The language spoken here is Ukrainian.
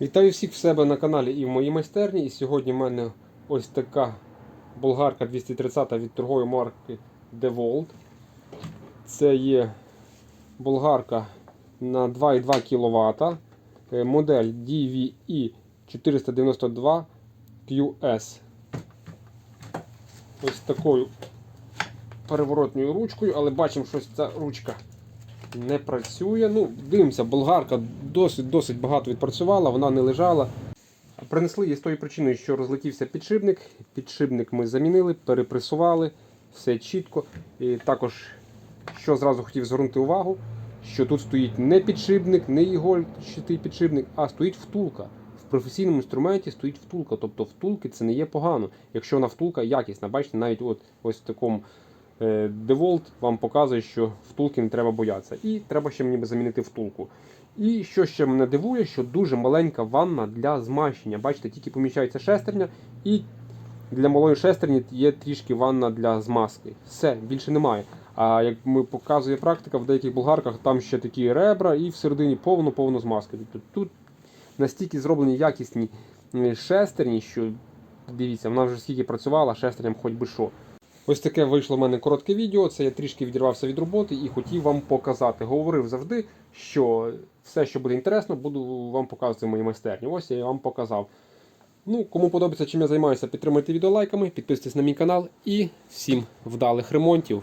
Вітаю всіх в себе на каналі і в моїй майстерні. І сьогодні в мене ось така болгарка 230 від торгової марки DeWalt. Це є болгарка на 2,2 кВт. е, Модель DVE 492 QS. Ось такою переворотною ручкою, але бачимо, що ця ручка не працює. Ну, дивимося, болгарка досить досить багато відпрацювала, вона не лежала. Принесли її з тої причини, що розлетівся підшипник. Підшипник ми замінили, перепресували, все чітко. І також, що зразу хотів звернути увагу, що тут стоїть не підшипник, не ігольчатий підшипник, а стоїть втулка. В професійному інструменті стоїть втулка. Тобто втулки це не є погано, якщо вона втулка якісна. Бачите, навіть от, ось в такому DeWalt вам показує, що втулки не треба боятися. І треба ще мені замінити втулку. І що ще мене дивує, що дуже маленька ванна для змащення. Бачите, тільки поміщається шестерня, і для малої шестерні є трішки ванна для змазки. Все, більше немає. А як ми показує практика, в деяких болгарках там ще такі ребра і всередині повно-повно змазки. Тобто тут настільки зроблені якісні е, шестерні, що дивіться, вона вже скільки працювала, шестерням хоч би що. Ось таке вийшло в мене коротке відео. Це я трішки відірвався від роботи і хотів вам показати. Говорив завжди, що все, що буде інтересно, буду вам показувати в моїй майстерні. Ось я вам показав. Ну, кому подобається, чим я займаюся, підтримайте відео лайками, підписуйтесь на мій канал і всім вдалих ремонтів.